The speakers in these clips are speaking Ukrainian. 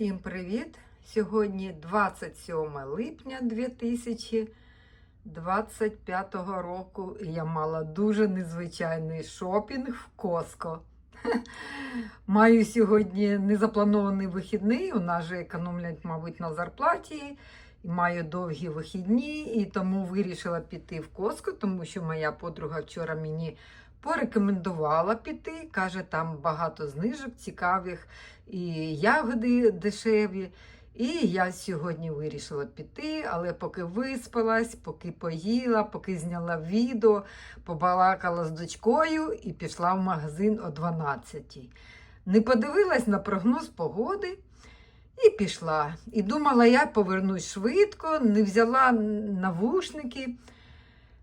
Всім привіт! Сьогодні 27 липня 2025 року і я мала дуже незвичайний шопінг в Коско. Маю сьогодні незапланований вихідний. У нас же економлять, мабуть, на зарплаті. Маю довгі вихідні, і тому вирішила піти в Коско, тому що моя подруга вчора мені порекомендувала піти. Каже, там багато знижок цікавих і ягоди дешеві. І я сьогодні вирішила піти, але поки виспалась, поки поїла, поки зняла відео, побалакала з дочкою і пішла в магазин о 12. Не подивилась на прогноз погоди і пішла. І думала, я повернусь швидко, не взяла навушники.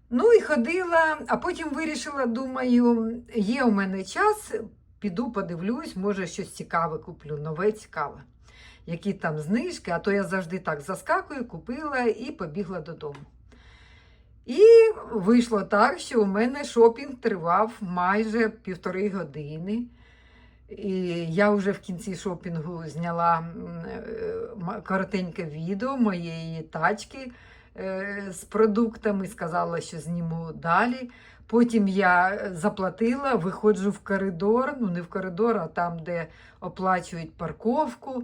Ну і ходила, а потім вирішила, думаю, є у мене час, піду подивлюсь, може щось цікаве куплю, нове цікаве. Які там знижки, а то я завжди так заскакую, купила і побігла додому. І вийшло так, що у мене шопінг тривав майже півтори години. І я вже в кінці шопінгу зняла е, коротеньке відео моєї тачки з продуктами, сказала, що зніму далі. Потім я заплатила, виходжу в коридор, ну не в коридор, а там, де оплачують парковку,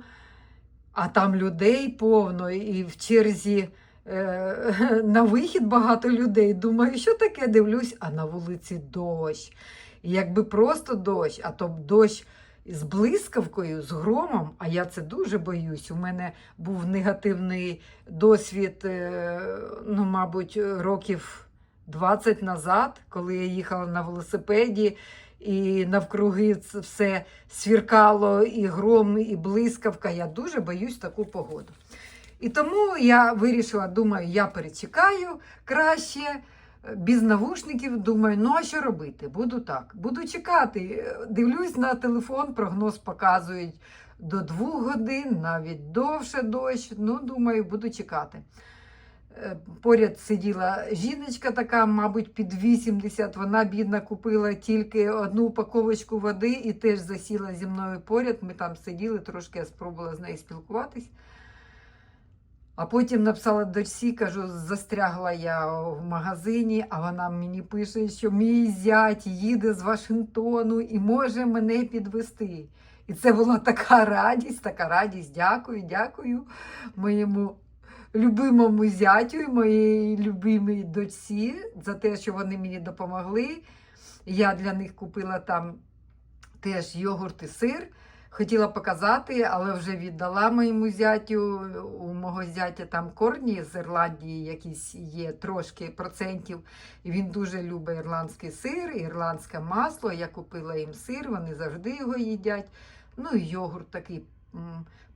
а там людей повно, і в черзі е, на вихід багато людей. Думаю, що таке дивлюсь, а на вулиці дощ. І якби просто дощ, а то дощ з блискавкою, з громом, а я це дуже боюсь. У мене був негативний досвід, е, ну, мабуть, років 20 назад, коли я їхала на велосипеді. І навкруги все свіркало, і гром, і блискавка. Я дуже боюсь таку погоду. І тому я вирішила, думаю, я перечекаю краще, без навушників. Думаю, ну а що робити? Буду так. Буду чекати. Дивлюсь на телефон, прогноз показують до двох годин, навіть довше дощ. Ну, думаю, буду чекати. Е, Поряд сиділа жіночка така, мабуть, під 80. Вона, бідна, купила тільки одну упаковочку води і теж засіла зі мною поряд. Ми там сиділи, трошки я спробувала з нею спілкуватись. А потім написала дочці, кажу, застрягла я в магазині, а вона мені пише, що мій зять їде з Вашингтону і може мене підвести. І це була така радість, така радість. Дякую, дякую моєму любимому зятю і моїй любимій дочці за те, що вони мені допомогли. Я для них купила там теж йогурт і сир. Хотіла показати, але вже віддала моєму зятю. У мого зятя там корні з Ірландії якісь є трошки процентів. І він дуже любить ірландський сир, ірландське масло. Я купила їм сир, вони завжди його їдять. Ну і йогурт такий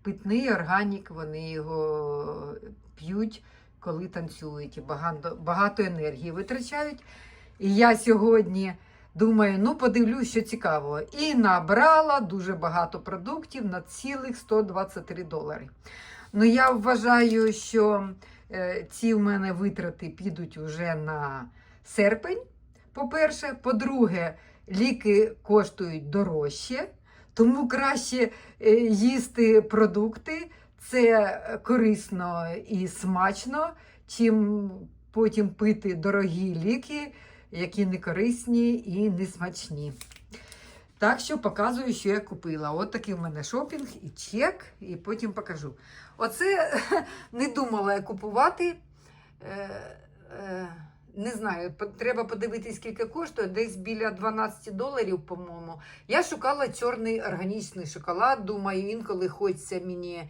питний, органік, вони його п'ють, коли танцюють багато, багато енергії витрачають. І я сьогодні. Думаю, ну подивлюсь, що цікавого. І набрала дуже багато продуктів на цілих 123 долари. Ну, я вважаю, що е, ці в мене витрати підуть вже на серпень. По-перше, по-друге, ліки коштують дорожче, тому краще е, їсти продукти. Це корисно і смачно, чим потім пити дорогі ліки які не корисні і не смачні. Так що показую, що я купила. От такий в мене шопінг і чек, і потім покажу. Оце не думала я купувати. Е, е, не знаю, треба подивитись, скільки коштує. Десь біля 12 доларів, по-моєму. Я шукала чорний органічний шоколад. Думаю, інколи хочеться мені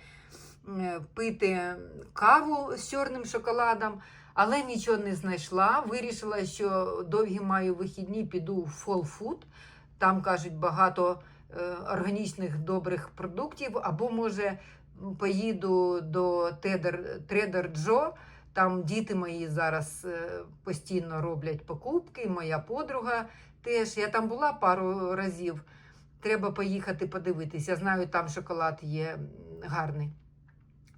е, пити каву з чорним шоколадом. Але нічого не знайшла. Вирішила, що довгі маю вихідні, піду в Fall Food. Там кажуть багато е, органічних добрих продуктів. Або, може, поїду до Trader, Trader Joe. Там діти мої зараз е, постійно роблять покупки. Моя подруга теж. Я там була пару разів. Треба поїхати подивитись. Я знаю, там шоколад є гарний.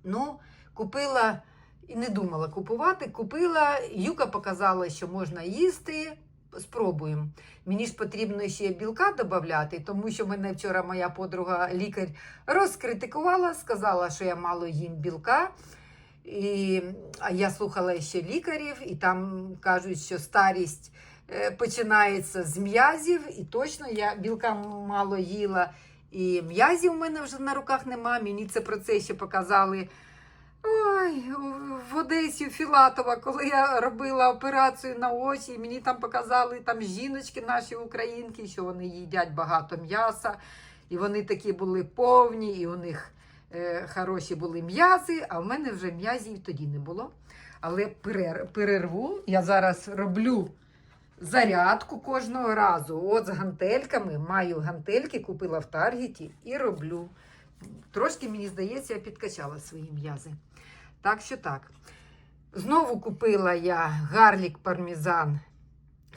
Ну, купила і не думала купувати. Купила, Юка показала, що можна їсти. спробуємо. Мені ж потрібно ще білка додати, тому що мене вчора моя подруга лікар розкритикувала, сказала, що я мало їм білка. І, а я слухала ще лікарів, і там кажуть, що старість е, починається з м'язів, і точно я білка мало їла. І м'язів в мене вже на руках нема. Мені це про це ще показали. Ой, в Одесі у Філатова, коли я робила операцію на очі, мені там показали там жіночки наші українки, що вони їдять багато м'яса, і вони такі були повні, і у них е, хороші були м'язи, а в мене вже м'язів тоді не було. Але перер, перерву я зараз роблю зарядку кожного разу. От з гантельками, маю гантельки, купила в Таргеті і роблю. Трошки, мені здається, я підкачала свої м'язи. Так що так. Знову купила я гарлік пармезан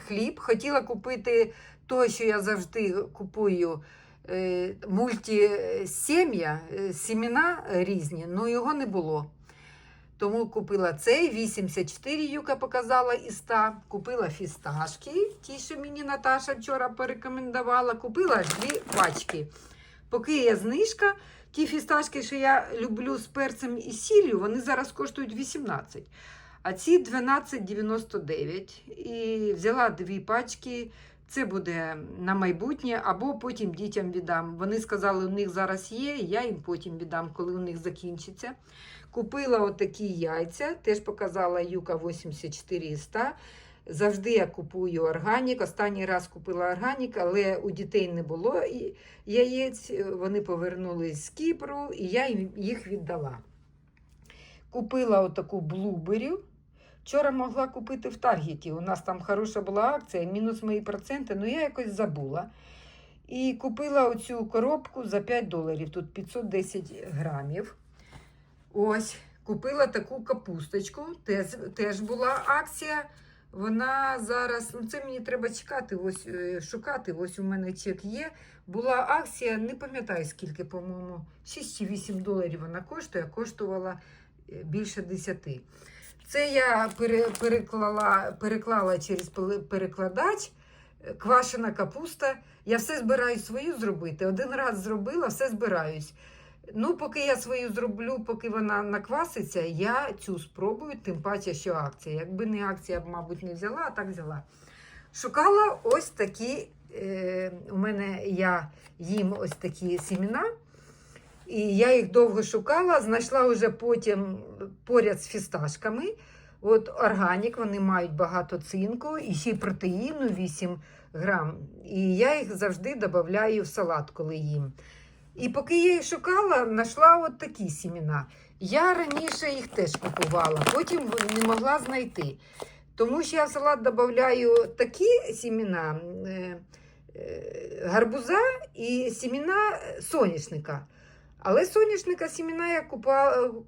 хліб. Хотіла купити то, що я завжди купую е, мультисім'я, е, сімена різні, але його не було. Тому купила цей 84 юка показала із 100. Купила фісташки, ті, що мені Наташа вчора порекомендувала. Купила дві пачки. Поки є знижка, ті фісташки, що я люблю з перцем і сіллю, вони зараз коштують 18. А ці 12,99. І взяла дві пачки. Це буде на майбутнє, або потім дітям віддам. Вони сказали, у них зараз є, я їм потім віддам, коли у них закінчиться. Купила отакі яйця, теж показала Юка 84 100. Завжди я купую органік. Останній раз купила органік, але у дітей не було яєць. Вони повернулись з Кіпру, і я їм їх віддала. Купила отаку блуберю. Вчора могла купити в Таргеті. У нас там хороша була акція, мінус мої проценти, але я якось забула. І купила оцю коробку за 5 доларів. Тут 510 грамів. Ось, купила таку капусточку. Теж, теж була акція. Вона зараз, ну це мені треба чекати, ось е, шукати. Ось у мене чек є. Була акція, не пам'ятаю скільки, по-моєму, 6 чи 8 доларів вона коштує, коштувала е, більше 10. Це я переклала, переклала через перекладач. е, Квашена капуста. Я все збираюсь свою зробити. Один раз зробила, все збираюсь. Ну, поки я свою зроблю, поки вона накваситься, я цю спробую, тим паче, що акція. Якби не акція, я б, мабуть, не взяла, а так взяла. Шукала ось такі, е, у мене я їм ось такі сімена. І я їх довго шукала, знайшла вже потім поряд з фісташками. От органік, вони мають багато цинку і ще протеїну 8 грам. І я їх завжди додаю в салат, коли їм. І поки я їх шукала, знайшла от такі сімена. Я раніше їх теж купувала, потім не могла знайти. Тому що я в салат додаю такі сімена е, е, гарбуза і сімена соняшника. Але соняшника сімена я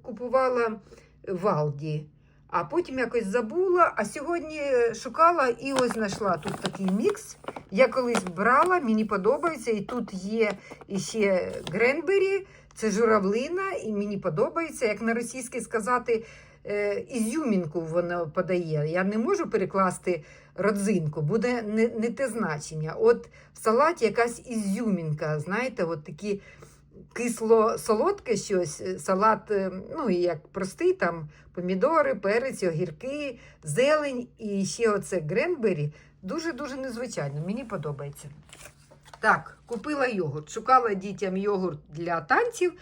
купувала в Алді, а потім якось забула. А сьогодні шукала і ось знайшла тут такий мікс. Я колись брала, мені подобається. І тут є іще гренбері, це журавлина, і мені подобається. Як на російській сказати, е, ізюмінку воно подає. Я не можу перекласти родзинку, буде не, не те значення. От в салаті якась ізюмінка, знаєте, от такі кисло-солодке щось, е, салат, е, ну, як простий, там помідори, перець, огірки, зелень і ще оце гренбері. Дуже-дуже незвичайно, мені подобається. Так, купила йогурт. Шукала дітям йогурт для танців.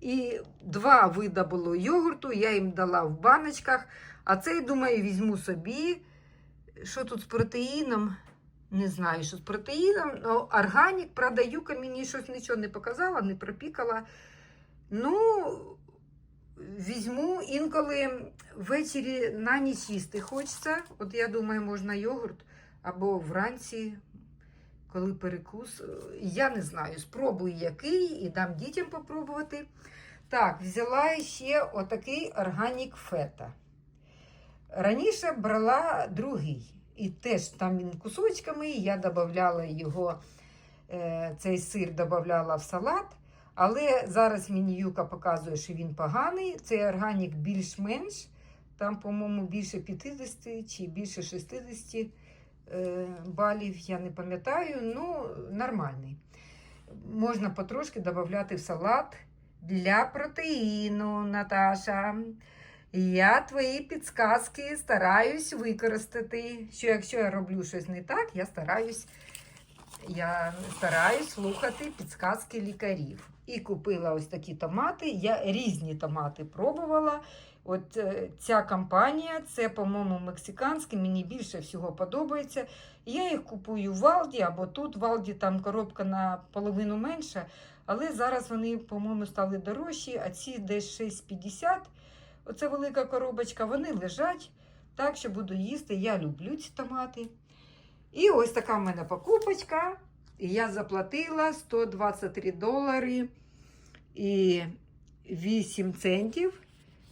І два вида було йогурту, я їм дала в баночках. А цей, думаю, візьму собі. Що тут з протеїном? Не знаю, що з протеїном. Ну, органік, правда, Юка мені щось нічого не показала, не пропікала. Ну, візьму інколи ввечері на ніч їсти хочеться. От я думаю, можна йогурт або вранці, коли перекус. Я не знаю, спробую який і дам дітям попробувати. Так, взяла ще отакий органік фета. Раніше брала другий. І теж там він кусочками, я додавала його, е, цей сир додавала в салат. Але зараз мені Юка показує, що він поганий. Цей органік більш-менш. Там, по-моєму, більше 50 чи більше 60 е, балів, я не пам'ятаю, ну, нормальний. Можна потрошки додати в салат для протеїну, Наташа. Я твої підсказки стараюсь використати. Що якщо я роблю щось не так, я стараюсь, я стараюсь слухати підсказки лікарів. І купила ось такі томати. Я різні томати пробувала. От е, ця компанія, це, по-моєму, мексиканські, мені більше всього подобається. Я їх купую в Валді або тут. В Валді там коробка на половину менша, але зараз вони, по-моєму, стали дорожчі, а ці десь 6,50. Оце велика коробочка, вони лежать. Так що буду їсти. Я люблю ці томати. І ось така в мене покупочка. І я заплатила 123 долари і 8 центів.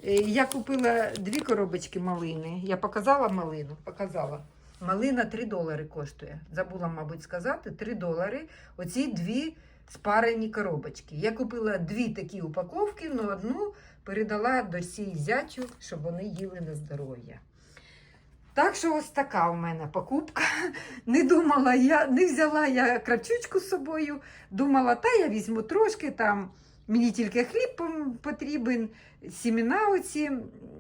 Е, Я купила дві коробочки малини. Я показала малину. Показала. Малина 3 долари коштує. Забула, мабуть, сказати, 3 долари. Оці дві спарені коробочки. Я купила дві такі упаковки, але одну передала до сій зятю, щоб вони їли на здоров'я. Так що ось така у мене покупка. Не думала, я не взяла я кравчучку з собою. Думала, та я візьму трошки там. Мені тільки хліб потрібен, сімена оці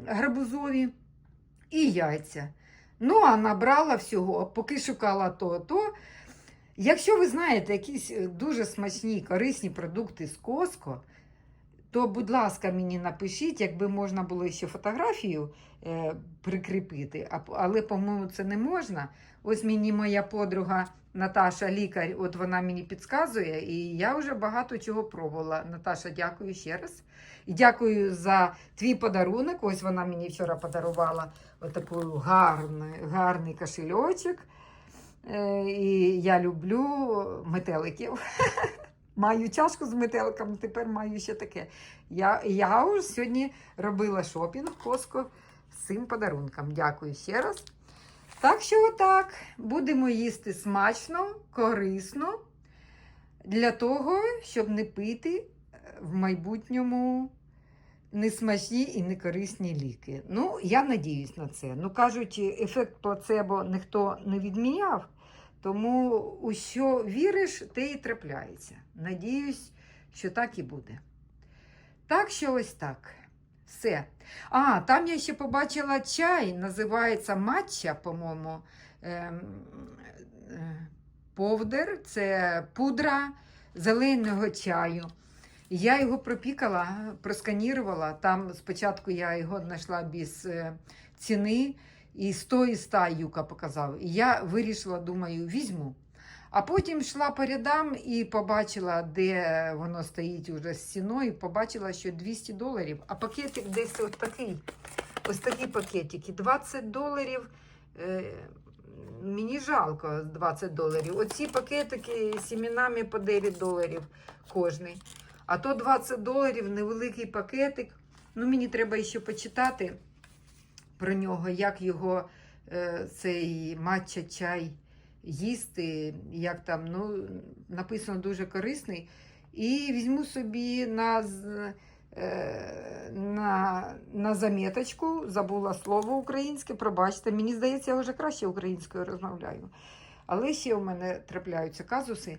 гарбузові і яйця. Ну, а набрала всього, поки шукала то, то. Якщо ви знаєте якісь е, дуже смачні, корисні продукти з Коско, то, будь ласка, мені напишіть, якби можна було ще фотографію е, прикріпити, а, але, по-моєму, це не можна. Ось мені моя подруга Наташа, лікар, от вона мені підказує, і я вже багато чого пробувала. Наташа, дякую ще раз. І дякую за твій подарунок. Ось вона мені вчора подарувала отакий гарний, гарний кошельочок. Е, І я люблю метеликів. Маю чашку з метеликами, тепер маю ще таке. Я, я вже сьогодні робила шопінг Коско з цим подарунком. Дякую ще раз. Так що, отак, будемо їсти смачно, корисно, для того, щоб не пити е, в майбутньому несмачні і некорисні ліки. Ну, я надіюсь на це. Ну, кажуть, ефект плацебо ніхто не відміняв. Тому у що віриш, те і трапляється. Надіюсь, що так і буде. Так що ось так. Все. А, там я ще побачила чай, називається матча, по-моєму. Ем, Повдер це пудра зеленого чаю. Я його пропікала, просканірувала. Там спочатку я його знайшла без е, ціни, і 100 і 100 юка показав. І я вирішила, думаю, візьму. А потім йшла по рядам і побачила, де воно стоїть уже з ціною, побачила, що 200 доларів, а пакетик десь ось такий. Ось такі пакетики. 20 доларів. Е, мені жалко 20 доларів. Оці пакетики з сімінами по 9 доларів кожний. А то 20 доларів невеликий пакетик. Ну, мені треба ще почитати про нього, як його е, цей матча чай їсти, як там, ну, написано дуже корисний. І візьму собі на, е, на, на заметочку, забула слово українське, пробачте, мені здається, я вже краще українською розмовляю. Але ще у мене трапляються казуси.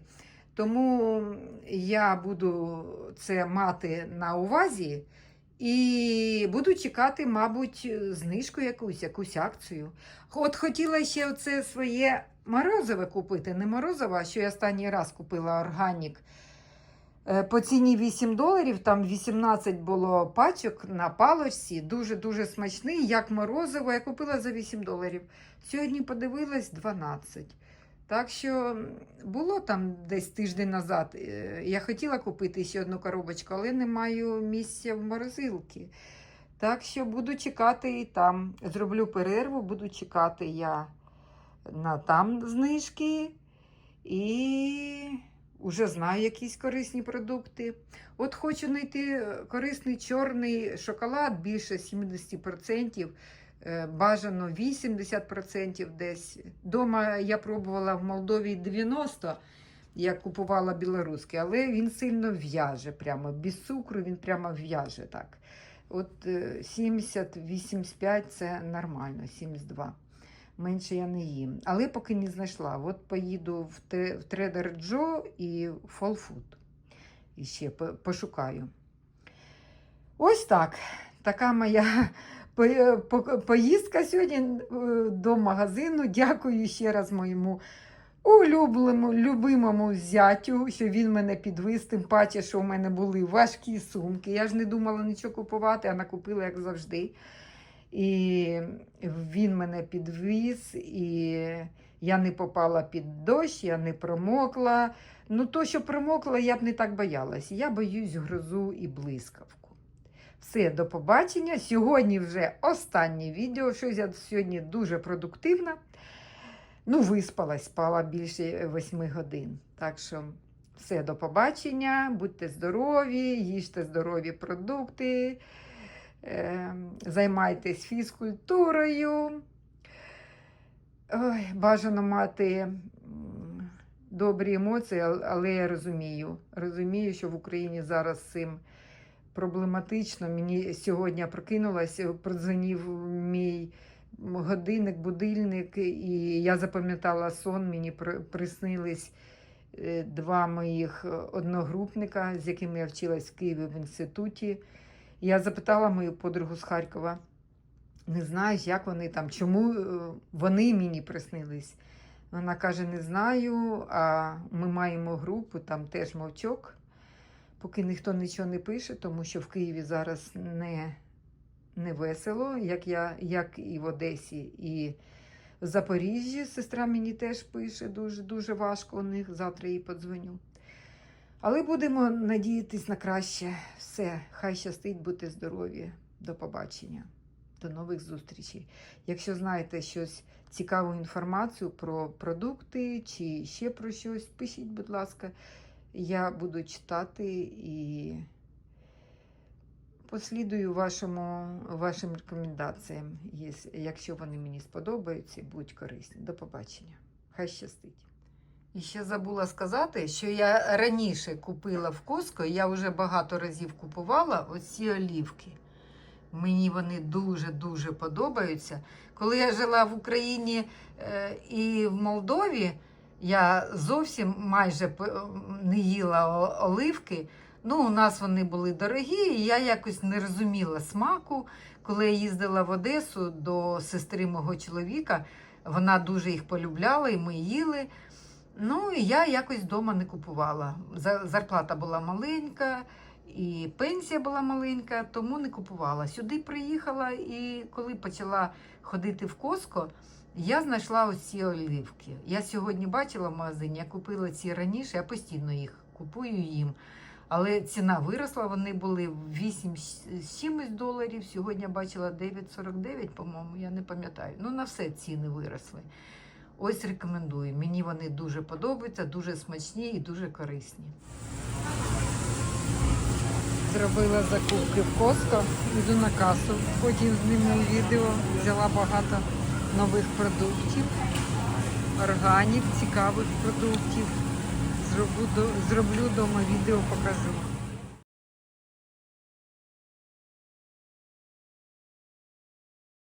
Тому я буду це мати на увазі і буду чекати, мабуть, знижку якусь, якусь акцію. От хотіла ще оце своє морозиве купити. Не морозиво, а що я останній раз купила органік. Е, По ціні 8 доларів, там 18 було пачок на палочці, дуже-дуже смачний, як морозиво. Я купила за 8 доларів. Сьогодні подивилась 12. Так що було там десь тиждень назад. е, Я хотіла купити ще одну коробочку, але не маю місця в морозилці. Так що буду чекати і там. Зроблю перерву, буду чекати я на там знижки і вже знаю якісь корисні продукти. От хочу знайти е, корисний чорний шоколад більше 70%. Е, Бажано 80% десь. Дома я пробувала в Молдові 90%, я купувала білоруський, але він сильно в'яже, прямо без цукру він прямо в'яже так. От е, 70-85 це нормально, 72. менше я не їм. Але поки не знайшла. От поїду в, Те- в Trader Joe і Whole І ще пошукаю. Ось так. Така моя поїздка сьогодні е, до магазину. Дякую ще раз моєму улюбленому, любимому зятю, що він мене підвіз, тим паче, що в мене були важкі сумки. Я ж не думала нічого купувати, а накупила, як завжди. І він мене підвіз, і я не попала під дощ, я не промокла. Ну, то, що промокла, я б не так боялась. Я боюсь грозу і блискавку. Все, до побачення. Сьогодні вже останнє відео. Щось я сьогодні дуже продуктивна. Ну, виспалась, спала більше 8 годин. Так що все, до побачення, будьте здорові, їжте здорові продукти, е, займайтесь фізкультурою. Ой, бажано мати добрі емоції, але я розумію. Розумію, що в Україні зараз цим проблематично. Мені сьогодні прокинулася, продзвонив мій годинник, будильник, і я запам'ятала сон. Мені приснились е, два моїх одногрупника, з якими я вчилась в Києві в інституті. Я запитала мою подругу з Харкова, не знаєш, як вони там, чому е, вони мені приснились. Вона каже: не знаю, а ми маємо групу, там теж мовчок, поки ніхто нічого не пише, тому що в Києві зараз не, не весело, як, я, як і в Одесі, і в Запоріжжі. Сестра мені теж пише, дуже, дуже важко у них. Завтра їй подзвоню. Але будемо надіятись на краще. Все, хай щастить, будьте здорові. До побачення. До нових зустрічей. Якщо знаєте щось цікаву інформацію про продукти чи ще про щось, пишіть, будь ласка. Я буду читати і послідую вашому, вашим рекомендаціям, якщо вони мені сподобаються і будуть корисні. До побачення. Хай щастить. І ще забула сказати, що я раніше купила в Коско, я вже багато разів купувала оці олівки. Мені вони дуже-дуже подобаються. Коли я жила в Україні е, і в Молдові, я зовсім майже не їла оливки. Ну, у нас вони були дорогі, і я якось не розуміла смаку. Коли я їздила в Одесу до сестри мого чоловіка, вона дуже їх полюбляла, і ми їли. Ну, і я якось вдома не купувала. Зарплата була маленька, і пенсія була маленька, тому не купувала. Сюди приїхала, і коли почала ходити в Коско, я знайшла ось ці олівки. Я сьогодні бачила в магазині, я купила ці раніше, я постійно їх купую їм. Але ціна виросла, вони були 8 з чимось доларів. Сьогодні бачила 9,49, по-моєму, я не пам'ятаю. Ну, на все ціни виросли. Ось рекомендую. Мені вони дуже подобаються, дуже смачні і дуже корисні. Зробила закупки в Коско, йду на касу, потім зніму відео, взяла багато нових продуктів, органів, цікавих продуктів. Зроблю, зроблю дома відео, покажу.